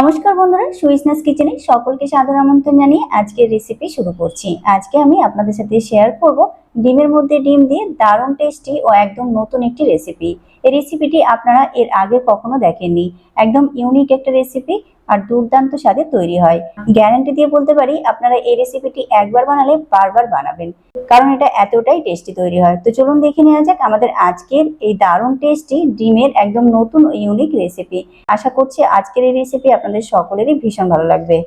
নমস্কার বন্ধুরা, সুইসনেস কিচেনে সকলকে সাদর আমন্ত্রণ জানিয়ে আজকের রেসিপি শুরু করছি। আজকে আমি আপনাদের সাথে শেয়ার করব ডিমের মধ্যে ডিম দিয়ে দারুণ টেস্টি ও একদম নতুন একটি রেসিপি এই রেসিপিটি আপনারা এর আগে কখনো দেখেননি। একদম ইউনিক একটা রেসিপি আর দুর্দান্ত স্বাদে তৈরি হয়। গ্যারান্টি দিয়ে বলতে পারি, আপনারা এই রেসিপিটি একবার বানালে বারবার বানাবেন, কারণ এটা এতটাই টেস্টি তৈরি হয়। তো চলুন দেখে নেওয়া যাক আমাদের আজকের এই দারুণ টেস্টি ডিমের একদম নতুন ইউনিক রেসিপি আশা করছি আজকের এই রেসিপি আপনাদের সকলেরই ভীষণ ভালো লাগবে।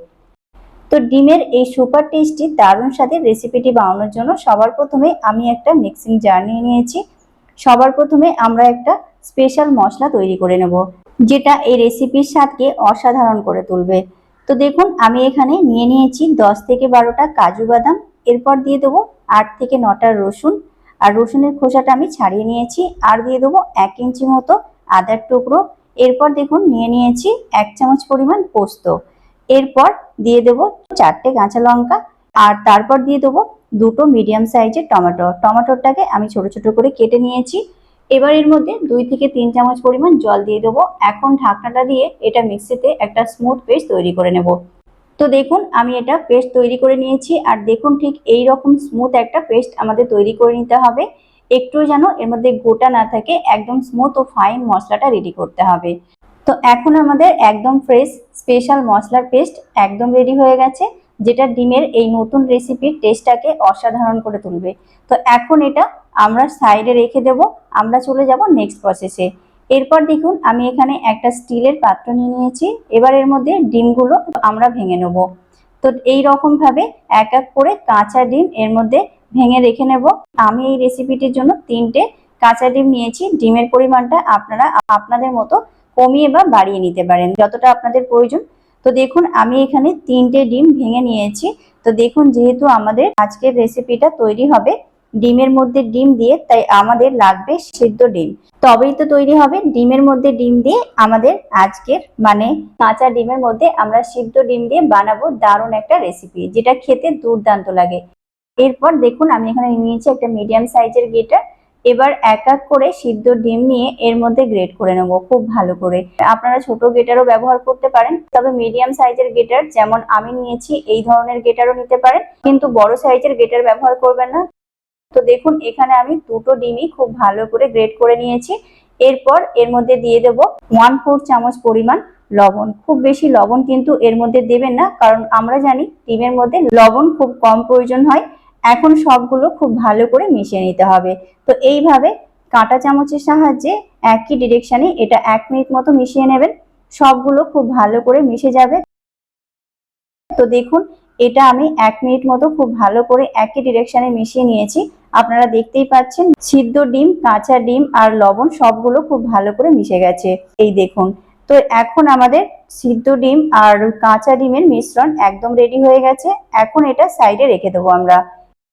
তো ডিমের এই সুপার টেস্টি দারুণ স্বাদের রেসিপিটি বানানোর জন্য সবার প্রথমে আমি একটা মিক্সিং জার নিয়ে নিয়েছি। সবার প্রথমে আমরা একটা স্পেশাল মশলা তৈরি করে নেব। যেটা এই রেসিপির স্বাদকে অসাধারণ করে তুলবে। তো দেখুন, আমি এখানে নিয়ে নিয়েছি দশ থেকে বারোটা কাজু বাদাম, এরপর দিয়ে দেবো আট থেকে নটা রসুন, আর রসুনের খোসাটা আমি ছাড়িয়ে নিয়েছি, আর দিয়ে দেবো এক ইঞ্চি মতো আদার টুকরো। এরপর দেখুন, নিয়ে নিয়েছি এক চামচ পরিমাণ পোস্ত। এরপর দিয়ে দেবো চারটে কাঁচা লঙ্কা, আর তারপর দিয়ে দেবো দুটো মিডিয়াম সাইজের টমেটো। টমেটোটাকে আমি ছোট ছোট করে কেটে নিয়েছি। এবার এর মধ্যে দুই থেকে তিন চামচ পরিমাণ জল দিয়ে দেবো। এখন ঢাকনাটা দিয়ে এটা মিক্সিতে একটা স্মুথ পেস্ট তৈরি করে নেব। তো দেখুন, আমি এটা পেস্ট তৈরি করে নিয়েছি আর দেখুন ঠিক এই রকম স্মুথ একটা পেস্ট আমাদের তৈরি করে নিতে হবে। একটু যেন এর মধ্যে গোটা না থাকে, একদম স্মুথ ও ফাইন মশলাটা রেডি করতে হবে। তো এখন আমাদের একদম ফ্রেশ স্পেশাল মশলার পেস্ট একদম রেডি হয়ে গেছে, যেটা ডিমের এই নতুন রেসিপির টেস্টটাকে অসাধারণ করে তুলবে। তো এখন এটা আমরা সাইডে রেখে দেব, আমরা চলে যাব নেক্সট প্রসেসে এরপর দেখুন, আমি এখানে একটা স্টিলের পাত্র নিয়ে নিয়েছি, এবার এর মধ্যে ডিমগুলো আমরা ভেঙে নেব। তো এই রকম ভাবে এক এক করে কাঁচা ডিম এর মধ্যে ভেঙে রেখে নেব। আমি এই রেসিপিটির জন্য তিনটে কাঁচা ডিম নিয়েছি, ডিমের পরিমাণটা আপনারা আপনাদের মতো কমিয়ে বা বাড়িয়ে নিতে পারেন, যতটা আপনাদের প্রয়োজন। তো দেখুন, আমি এখানে তিনটে ডিম ভেঙে নিয়েছি। তো দেখুন, যেহেতু আমাদের আজকের রেসিপিটা তৈরি হবে ডিমের মধ্যে ডিম দিয়ে তাই আমাদের লাগবে সিদ্ধ ডিম। তবেই তো তৈরি হবে। ডিমের মধ্যে ডিম দিয়ে আমাদের আজকের মানে কাঁচা ডিমের মধ্যে আমরা সিদ্ধ ডিম দিয়ে বানাবো দারুণ একটা রেসিপি যেটা খেতে দুর্দান্ত লাগে। এরপর দেখুন, আমি এখানে নিয়েছি একটা মিডিয়াম সাইজের গেটার এবার এক এক করে সিদ্ধ ডিম নিয়ে এর মধ্যে গ্রেট করে নেব খুব ভালো করে। আপনারা ছোট গেটারও ব্যবহার করতে পারেন, তবে মিডিয়াম সাইজের গেটার যেমন আমি নিয়েছি, এই ধরনের গেটারও নিতে পারেন। কিন্তু বড় সাইজের গেটার ব্যবহার করবেন না। তো দেখুন, এখানে আমি দুটো ডিমই খুব ভালো করে গ্রেট করে নিয়েছি। এরপর এর মধ্যে দিয়ে দেব ওয়ান ফোর চামচ পরিমাণ লবণ। খুব বেশি লবণ কিন্তু এর মধ্যে দেবেন না, কারণ আমরা জানি ডিমের মধ্যে লবণ খুব কম প্রয়োজন হয়। এখন সবগুলো খুব ভালো করে মিশিয়ে নিতে হবে। তো এইভাবে কাঁটা চামচের সাহায্যে একই ডিরেকশানে এটা এক মিনিট মতো মিশিয়ে নেবেন। সবগুলো খুব ভালো করে মিশে যাবে। তো দেখুন, এটা আমি এক মিনিট মতো খুব ভালো করে একই ডিরেকশানে মিশিয়ে নিয়েছি। আপনারা দেখতেই পাচ্ছেন, সিদ্ধ ডিম, কাঁচা ডিম আর লবণ সবগুলো খুব ভালো করে মিশে গেছে। এই দেখুন, তো এখন আমাদের সিদ্ধ ডিম আর কাঁচা ডিমের মিশ্রণ একদম রেডি হয়ে গেছে। এখন এটা সাইডে রেখে দেবো আমরা।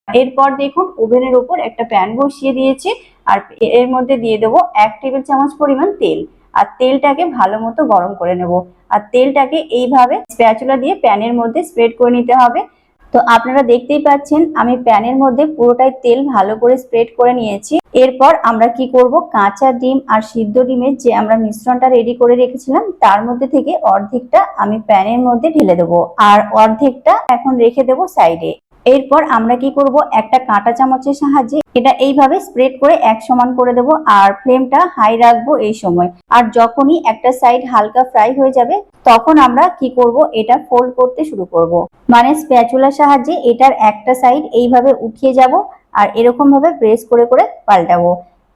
এরপর দেখুন, ওভেনের উপর একটা প্যান বসিয়ে দিয়েছি আর এর মধ্যে দিয়ে দেবো এক টেবিল চামচ পরিমাণ তেল। আর তেলটাকে ভালো মতো গরম করে নেব। আর তেলটাকে এইভাবে স্প্যাচুলা দিয়ে প্যানের মধ্যে স্প্রেড করে নিতে হবে। তো আপনারা দেখতেই পাচ্ছেন, আমি প্যানের মধ্যে পুরোটাই তেল ভালো করে স্প্রেড করে নিয়েছি। এরপর আমরা কি করব, কাঁচা ডিম আর সিদ্ধ ডিমের যে আমরা মিশ্রণটা রেডি করে রেখেছিলাম, তার মধ্যে থেকে অর্ধেকটা আমি প্যানের মধ্যে ঢেলে দেবো। আর অর্ধেকটা এখন রেখে দেবো সাইডে এরপর আমরা কি করব? একটা কাঁটা চামচের সাহায্যে এটা এইভাবে স্প্রেড করে এক সমান করে দেব আর ফ্লেমটা হাই রাখব এই সময়। আর যখনই একটা সাইড হালকা ফ্রাই হয়ে যাবে, তখন আমরা কি করব? এটা ফোল্ড করতে শুরু করব। মানে স্প্যাচুলার সাহায্যে এটার একটা সাইড এইভাবে উঠিয়ে যাব আর এরকম ভাবে প্রেস করে করে পাল্টাবো।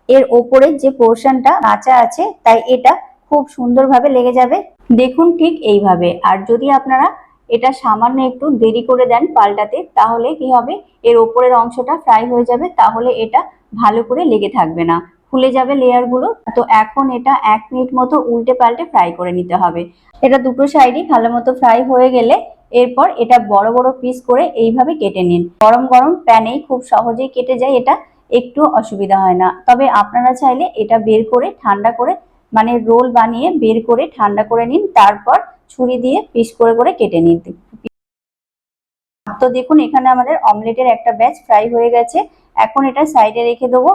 এর ওপরে যে পোর্শনটা কাঁচা আছে, তাই এটা খুব সুন্দরভাবে লেগে যাবে। দেখুন ঠিক এইভাবে। আর যদি আপনারা এটা সামান্য একটু দেরি করে দেন পাল্টাতে, তাহলে কি হবে? এর ওপরের অংশটা ফ্রাই হয়ে যাবে, তাহলে এটা ভালো করে লেগে থাকবে না। খুলে যাবে লেয়ারগুলো তো এখন এটা এক মিনিট মতো উল্টে পাল্টে ফ্রাই করে নিতে হবে। এটা দুটো সাইডই ভালো মতো ফ্রাই হয়ে গেলে, এরপর এটা বড় বড় পিস করে এইভাবে কেটে নিন। গরম গরম প্যানেই খুব সহজেই কেটে যায়, এটা একটু অসুবিধা হয় না। তবে আপনারা চাইলে এটা বের করে ঠান্ডা করে মানে রোল বানিয়ে বের করে ঠান্ডা করে নিন, তারপর ছুরি দিয়ে পিস করে করে কেটে নিন তো দেখুন, এখানে আমাদের অমলেটের একটা ব্যাচ ফ্রাই হয়ে গেছে। এখন এটা সাইডে রেখে দেবো।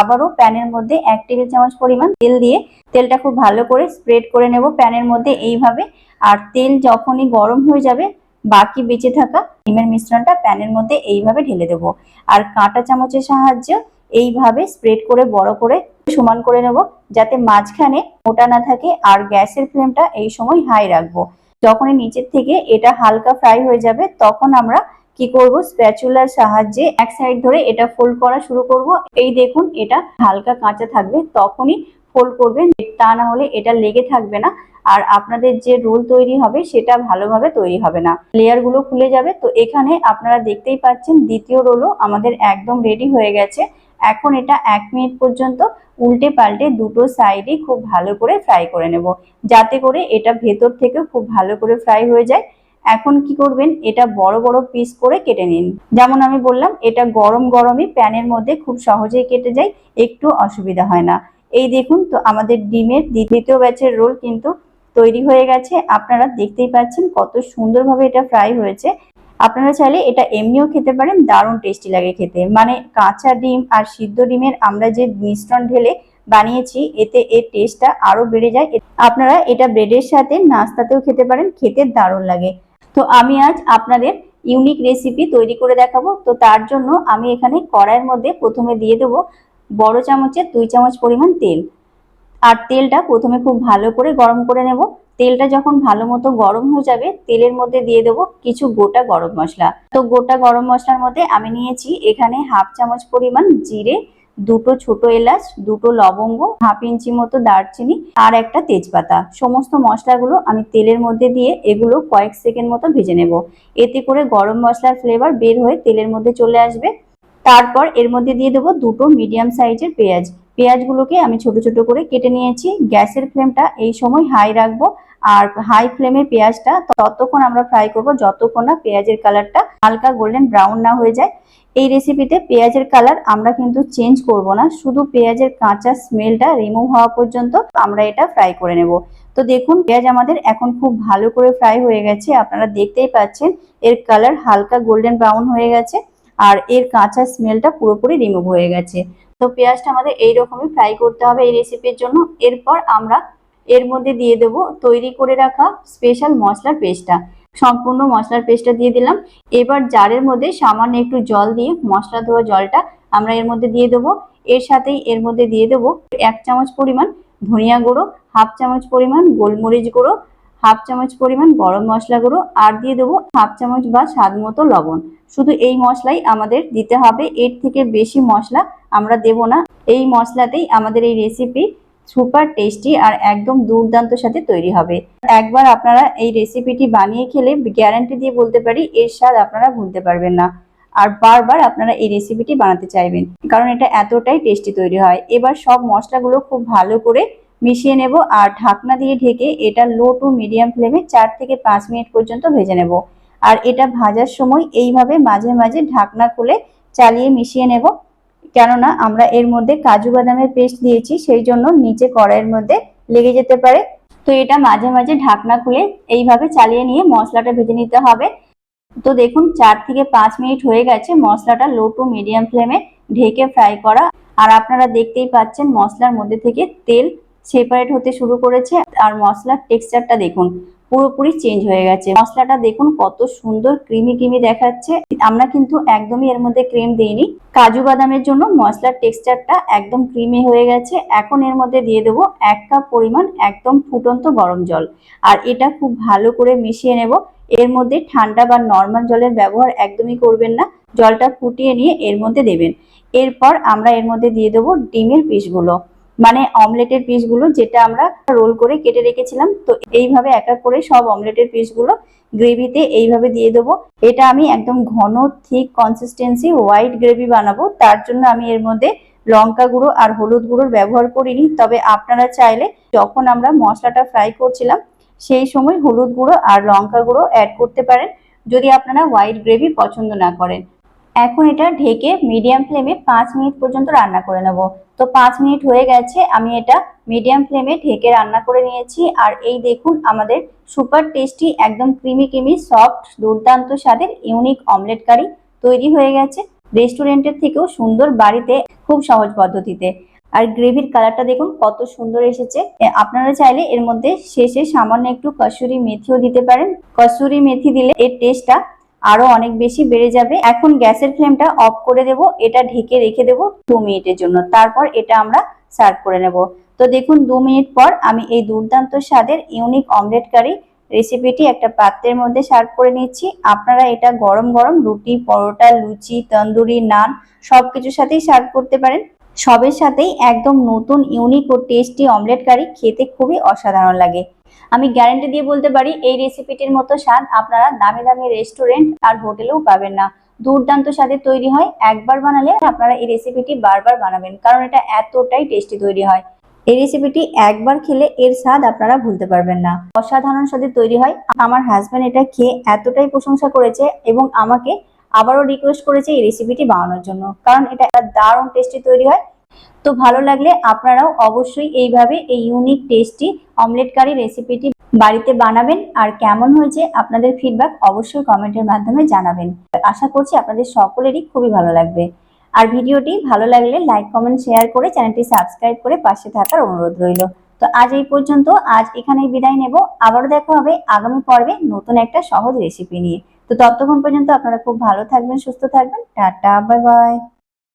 আবারও প্যানের মধ্যে এক টেবিল চামচ পরিমাণ তেল দিয়ে তেলটা খুব ভালো করে স্প্রেড করে নেব প্যানের মধ্যে এইভাবে। আর তেল যখনই গরম হয়ে যাবে, বাকি বেঁচে থাকা ডিমের মিশ্রণটা প্যানের মধ্যে এইভাবে ঢেলে দেবো। আর কাঁটা চামচের সাহায্যে এইভাবে স্প্রেড করে বড় করে সমান করে নেব, যাতে মাঝখানে মোটা না থাকে আর গ্যাসের ফ্লেমটা এই সময় হাই রাখব। যখনই নিচের থেকে এটা হালকা ফ্রাই হয়ে যাবে, তখন আমরা কি করব? স্প্যাচুলার সাহায্যে এক সাইড ধরে এটা ফোল্ড করা শুরু করব। এই দেখুন, এটা হালকা কাঁচা থাকবে, তখনই ফোল্ড করবেন। তা না হলে এটা লেগে থাকবে না, আর আপনাদের যে রোল তৈরি হবে সেটা ভালোভাবে তৈরি হবে না। লেয়ারগুলো খুলে যাবে। তো এখানে আপনারা দেখতেই পাচ্ছেন, দ্বিতীয় রোলও আমাদের একদম রেডি হয়ে গেছে। এখন এটা এক মিনিট পর্যন্ত উল্টে পাল্টে দুটো সাইডই খুব ভালো করে ফ্রাই করে নেব। যাতে করে এটা ভেতর থেকে খুব ভালো করে ফ্রাই হয়ে যায়। এখন কি করবেন? এটা বড় বড় পিস করে কেটে নিন। যেমন আমি বললাম, এটা গরম, গরমই প্যানের মধ্যে খুব সহজেই কেটে যায়, একটু অসুবিধা হয় না। এই দেখুন তো, আমাদের ডিমের দ্বিতীয় ব্যাচের রোল কিন্তু তৈরি হয়ে গেছে। আপনারা দেখতেই পাচ্ছেন কত সুন্দরভাবে এটা ফ্রাই হয়েছে। আপনারা চাইলে এটা এমনিও খেতে পারেন, দারুণ টেস্টি লাগে খেতে। মানে কাঁচা ডিম আর সিদ্ধ ডিমের আমরা যে মিশ্রণ ঢেলে বানিয়েছি, এতে এর টেস্টটা আরও বেড়ে যায়। আপনারা এটা ব্রেডের সাথে নাস্তাতেও খেতে পারেন, খেতে দারুণ লাগে। তো আমি আজ আপনাদের ইউনিক রেসিপি তৈরি করে দেখাবো। তো তার জন্য আমি এখানে কড়াইয়ের মধ্যে প্রথমে দিয়ে দেবো বড় চামচের দুই চামচ পরিমাণ তেল। আর তেলটা প্রথমে খুব ভালো করে গরম করে নেব। তেলটা যখন ভালো মতো গরম হয়ে যাবে, তেলের মধ্যে দিয়ে দেবো কিছু গোটা গরম মশলা। তো গোটা গরম মশলার মধ্যে আমি নিয়েছি এখানে হাফ চামচ পরিমাণ জিরে, দুটো ছোট এলাচ, দুটো লবঙ্গ, হাফ ইঞ্চি মতো দারচিনি আর একটা তেজপাতা। সমস্ত মশলাগুলো আমি তেলের মধ্যে দিয়ে এগুলো কয়েক সেকেন্ড মতো ভেজে নেব। এতে করে গরম মশলার ফ্লেভার বের হয়ে তেলের মধ্যে চলে আসবে। তারপর এর মধ্যে দিয়ে দেবো দুটো মিডিয়াম সাইজের পেঁয়াজ। পেঁয়াজগুলোকে আমি ছোট ছোট করে কেটে নিয়েছি। গ্যাসের ফ্লেমটা এই সময় হাই রাখব। আর হাই ফ্লেমে পেঁয়াজটা ততক্ষণ আমরা ফ্রাই করব, যতক্ষণ না পেঁয়াজের কালারটা হালকা গোল্ডেন ব্রাউন না হয়ে যায়। এই রেসিপিতে পেঁয়াজের কালার আমরা কিন্তু চেঞ্জ করব না, শুধু পেঁয়াজের কাঁচা স্মেলটা রিমুভ হওয়া পর্যন্ত আমরা এটা ফ্রাই করে নেব। তো দেখুন, পেঁয়াজ আমাদের এখন খুব ভালো করে ফ্রাই হয়ে গেছে, আপনারা দেখতেই পাচ্ছেন এর কালার হালকা গোল্ডেন ব্রাউন হয়ে গেছে আর এর কাঁচা স্মেলটা পুরোপুরি রিমুভ হয়ে গেছে। তো পেঁয়াজটা আমাদের এইরকমই ফ্রাই করতে হবে এই রেসিপির জন্য। এরপর আমরা এর মধ্যে দিয়ে দেব তৈরি করে রাখা স্পেশাল মশলার পেস্টটা। সম্পূর্ণ মশলার পেস্টটা দিয়ে দিলাম। এবার জারের মধ্যে সামান্য একটু জল দিয়ে মশলা ধোয়া জলটা আমরা এর মধ্যে দিয়ে দেবো। এর সাথেই এর মধ্যে দিয়ে দেবো এক চামচ পরিমাণ ধনিয়া গুঁড়ো, হাফ চামচ পরিমাণ গোলমরিচ গুঁড়ো, হাফ চামচ পরিমাণ গরম মশলা গুঁড়ো আর দিয়ে দেবো হাফ চামচ বা স্বাদ মতো লবণ। শুধু এই মশলাই আমাদের দিতে হবে, এর থেকে বেশি মশলা আমরা দেব না। এই মশলাতেই আমাদের এই রেসিপি সুপার টেস্টি আর একদম দুর্দান্ত সাথে তৈরি হবে। একবার আপনারা এই রেসিপিটি বানিয়ে খেলে গ্যারান্টি দিয়ে বলতে পারি, এর স্বাদ আপনারা ভুলতে পারবেন না। আর বারবার আপনারা এই রেসিপিটি বানাতে চাইবেন, কারণ এটা এতটাই টেস্টি তৈরি হয়। এবার সব মশলাগুলো খুব ভালো করে মিশিয়ে নেব আর ঢাকনা দিয়ে ঢেকে এটা লো টু মিডিয়াম ফ্লেমে চার থেকে পাঁচ মিনিট পর্যন্ত ভেজে নেব। আর এটা ভাজার সময় এইভাবে মাঝে মাঝে ঢাকনা খুলে চালিয়ে মিশিয়ে নেব। কেননা আমরা এর মধ্যে কাজু বাদামের পেস্ট দিয়েছি, সেই জন্য নিচে কড়াইয়ের মধ্যে লেগে যেতে পারে। তো এটা মাঝে মাঝে ঢাকনা খুলে এইভাবে চালিয়ে নিয়ে মশলাটা ভেজে নিতে হবে। তো দেখুন, চার থেকে পাঁচ মিনিট হয়ে গেছে মশলাটা লো টু মিডিয়াম ফ্লেমে ঢেকে ফ্রাই করা। আর আপনারা দেখতেই পাচ্ছেন মশলার মধ্যে থেকে তেল সেপারেট হতে শুরু করেছে। আর মশলার টেক্সচারটা দেখুন পুরোপুরি চেঞ্জ হয়ে গেছে। মশলাটা দেখুন কত সুন্দর ক্রিমি ক্রিমি দেখাচ্ছে। আমরা কিন্তু একদমই এর মধ্যে ক্রিম দিইনি। কাজু বাদামের জন্য মশলার টেক্সচারটা একদম ক্রিমি হয়ে গেছে। এখন এর মধ্যে দিয়ে দেবো এক কাপ পরিমাণ একদম ফুটন্ত গরম জল। আর এটা খুব ভালো করে মিশিয়ে নেব। এর মধ্যে ঠান্ডা বা নর্মাল জলের ব্যবহার একদমই করবেন না। জলটা ফুটিয়ে নিয়ে এর মধ্যে দেবেন। এরপর আমরা এর মধ্যে দিয়ে দেবো ডিমের পিসগুলো। মানে অমলেটের পিসগুলো যেটা আমরা রোল করে কেটে রেখেছিলাম, তো এইভাবে এক এক করে সব অমলেটের পিসগুলো গ্রেভিতে এইভাবে দিয়ে দেবো। এটা আমি একদম ঘন থিক কনসিস্টেন্সি হোয়াইট গ্রেভি বানাবো। তার জন্য আমি এর মধ্যে লঙ্কা গুঁড়ো আর হলুদ গুঁড়োর ব্যবহার করিনি। তবে আপনারা চাইলে যখন আমরা মশলাটা ফ্রাই করছিলাম, সেই সময় হলুদ গুঁড়ো আর লঙ্কা গুঁড়ো অ্যাড করতে পারেন। যদি আপনারা হোয়াইট গ্রেভি পছন্দ না করেন। এখন এটা ঢেকে মিডিয়াম ফ্লেমে পাঁচ মিনিট পর্যন্ত রান্না করে নেব। তো পাঁচ মিনিট হয়ে গেছে, আমি এটা মিডিয়াম ফ্লেমে ঢেকে রান্না করে নিয়েছি। আর এই দেখুন, আমাদের সুপার টেস্টি একদম ক্রিমি ক্রিমি সফট দুর্দান্ত স্বাদের ইউনিক অমলেট কারি তৈরি হয়ে গেছে রেস্টুরেন্টের থেকেও সুন্দর বাড়িতে, খুব সহজ পদ্ধতিতে। আর গ্রেভির কালারটা দেখুন, কত সুন্দর এসেছে। আপনারা চাইলে এর মধ্যে শেষে সামান্য একটু কসুরি মেথিও দিতে পারেন। কসুরি মেথি দিলে এর টেস্টটা আরও অনেক বেশি বেড়ে যাবে। এখন গ্যাসের ফ্লেমটা অফ করে দেব, এটা ঢেকে রেখে দেব দু মিনিটের জন্য। তারপর এটা আমরা সার্ভ করে নেব। তো দেখুন, দু মিনিট পর আমি এই দুর্দান্ত স্বাদের ইউনিক অমলেট কারি রেসিপিটি একটা পাত্রের মধ্যে সার্ভ করে নিচ্ছি। আপনারা এটা গরম গরম রুটি, পরোটা, লুচি, তন্দুরি, নান সব কিছুর সাথেই সার্ভ করতে পারেন। সবের সাথেই একদম নতুন, ইউনিক ও টেস্টি অমলেট কারি খেতে খুবই অসাধারণ লাগে। আমি গ্যারান্টি দিয়ে বলতে পারি, এই রেসিপিটির মতো স্বাদ আপনারা দামি দামি রেস্টুরেন্ট আর হোটেলেও পাবেন না। দুর্দান্ত স্বাদে তৈরি হয়, একবার বানালে আপনারা এই রেসিপিটি বারবার বানাবেন, কারণ এটা এতটাই টেস্টি তৈরি হয়। এই রেসিপিটি একবার খেলে এর স্বাদ আপনারা ভুলতে পারবেন না। অসাধারণ স্বাদে তৈরি হয়। আমার হাজব্যান্ড এটা খেয়ে এতটাই প্রশংসা করেছে এবং আমাকে আবারও রিকোয়েস্ট করেছে এই রেসিপিটি বানানোর জন্য, কারণ এটা দারুণ টেস্টি তৈরি হয়। তো ভালো লাগলে আপনারাও অবশ্যই এইভাবে এই ইউনিক টেস্টি অমলেট কারি রেসিপিটি বাড়িতে বানাবেন। আর কেমন হয়েছে আপনাদের ফিডব্যাক অবশ্যই কমেন্টের মাধ্যমে জানাবেন। আশা করছি আপনাদের সকলেরই খুবই ভালো লাগবে। আর ভিডিওটি ভালো লাগলে লাইক কমেন্ট শেয়ার করে চ্যানেলটি সাবস্ক্রাইব করে পাশে থাকার অনুরোধ রইল। তো আজ এই পর্যন্ত, আজ এখানেই বিদায় নেব। আবারও দেখা হবে আগামী পর্বে নতুন একটা সহজ রেসিপি নিয়ে। তো ততক্ষণ পর্যন্ত আপনারা খুব ভালো থাকবেন, সুস্থ থাকবেন। Tata bye bye